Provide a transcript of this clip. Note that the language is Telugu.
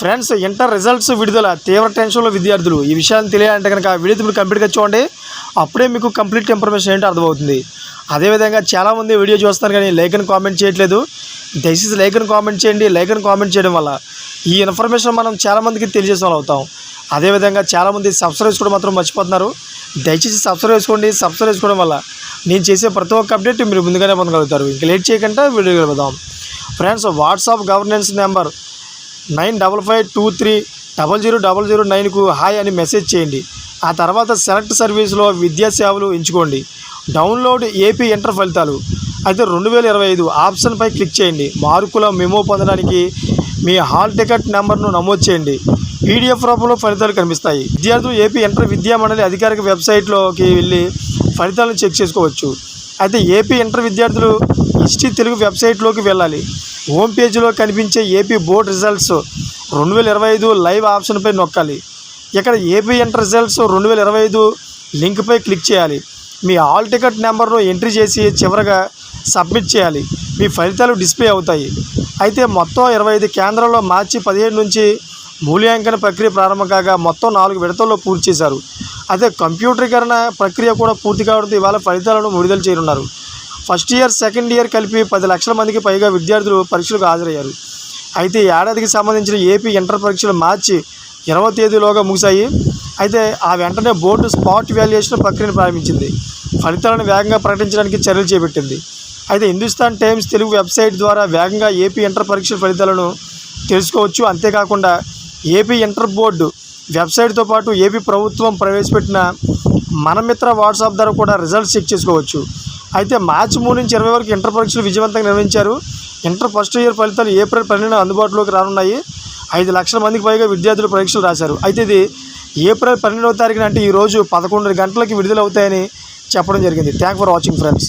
ఫ్రెండ్స్ ఇంటర్ రిజల్ట్స్ విడుదల. తీవ్ర టెన్షన్లో విద్యార్థులు. ఈ విషయాన్ని తెలియాలంటే కనుక వీడియో మీరు కంప్లీట్గా చూడండి. అప్పుడే మీకు కంప్లీట్ ఇన్ఫర్మేషన్ ఏంటో అర్థమవుతుంది. అదేవిధంగా చాలామంది వీడియో చూస్తారు కానీ లైక్ అని కామెంట్ చేయట్లేదు. దయచేసి లైక్ అని కామెంట్ చేయండి. లైక్ అని కామెంట్ చేయడం వల్ల ఈ ఇన్ఫర్మేషన్ మనం చాలామందికి తెలియజేసే వాళ్ళు అవుతాం. అదేవిధంగా చాలామంది సబ్స్క్రైబ్ చేసుకోవడం మాత్రం మర్చిపోతున్నారు. దయచేసి సబ్స్క్రైబ్ చేసుకోండి. సబ్స్క్రైబ్ చేసుకోవడం వల్ల నేను చేసే ప్రతి ఒక్క అప్డేట్ మీరు ముందుగానే పొందగలుగుతారు. ఇంకా లేట్ చేయకుండా వీడియో వెళ్దాం. Friends WhatsApp governance number nine double five two three double zero double zero నైన్కు hi అని మెసేజ్ చేయండి. ఆ తర్వాత సెలెక్ట్ సర్వీస్లో విద్యా సేవలు ఎంచుకోండి. డౌన్లోడ్ ఏపీ ఇంటర్ ఫలితాలు. అయితే రెండు వేల ఇరవై ఐదు ఆప్షన్పై క్లిక్ చేయండి. మార్కుల మెమో పొందడానికి మీ హాల్ టికెట్ నెంబర్ను నమోదు చేయండి. పీడిఎఫ్ రూపంలో ఫలితాలు కనిపిస్తాయి. విద్యార్థులు ఏపీ ఇంటర్ విద్యా మండలి అధికారిక వెబ్సైట్లోకి వెళ్ళి ఫలితాలను చెక్ చేసుకోవచ్చు. అయితే ఏపీ ఇంటర్ విద్యార్థులు హిస్టరీ తెలుగు వెబ్సైట్లోకి వెళ్ళాలి. హోమ్ పేజీలో కనిపించే ఏపీ బోర్డ్ రిజల్ట్స్ రెండు వేల ఇరవై ఐదు లైవ్ ఆప్షన్పై నొక్కాలి. ఇక్కడ ఏపీ ఎంటర్ రిజల్ట్స్ రెండు వేల ఇరవై ఐదు లింక్పై క్లిక్ చేయాలి. మీ ఆల్ టికెట్ నెంబర్ను ఎంట్రీ చేసి చివరగా సబ్మిట్ చేయాలి. మీ ఫలితాలు డిస్ప్లే అవుతాయి. అయితే మొత్తం ఇరవై ఐదు కేంద్రాల్లో మార్చి పదిహేడు నుంచి మూల్యాంకన ప్రక్రియ ప్రారంభం కాగా మొత్తం నాలుగు విడతల్లో పూర్తి చేశారు. అదే కంప్యూటరీకరణ ప్రక్రియ కూడా పూర్తి కావడంతో ఇవాళ ఫలితాలను విడుదల చేయనున్నారు. ఫస్ట్ ఇయర్ సెకండ్ ఇయర్ కలిపి పది లక్షల మందికి పైగా విద్యార్థులు పరీక్షలకు హాజరయ్యారు. అయితే ఏడాదికి సంబంధించిన ఏపీ ఇంటర్ పరీక్షలు మార్చి ఇరవై తేదీలోగా ముగిశాయి. అయితే ఆ వెంటనే బోర్డు స్పాట్ వాల్యుయేషన్ ప్రక్రియను ప్రారంభించింది. ఫలితాలను వేగంగా ప్రకటించడానికి చర్యలు చేపట్టింది. అయితే హిందుస్థాన్ టైమ్స్ తెలుగు వెబ్సైట్ ద్వారా వేగంగా ఏపీ ఇంటర్ పరీక్షల ఫలితాలను తెలుసుకోవచ్చు. అంతేకాకుండా ఏపీ ఇంటర్ బోర్డు వెబ్సైట్తో పాటు ఏపీ ప్రభుత్వం ప్రవేశపెట్టిన మనమిత్ర వాట్సాప్ ద్వారా కూడా రిజల్ట్స్ చెక్ చేసుకోవచ్చు. అయితే మార్చి మూడు నుంచి ఇరవై వరకు ఇంటర్ పరీక్షలు విజయవంతంగా నిర్వహించారు. ఇంటర్ ఫస్ట్ ఇయర్ ఫలితాలు ఏప్రిల్ పన్నెండు అందుబాటులోకి రానున్నాయి. ఐదు లక్షల మందికి పైగా విద్యార్థులు పరీక్షలు రాశారు. అయితే ఇది ఏప్రిల్ పన్నెండవ తారీఖున అంటే ఈరోజు పదకొండు గంటలకి విడుదల అవుతాయని చెప్పడం జరిగింది. Thank for watching friends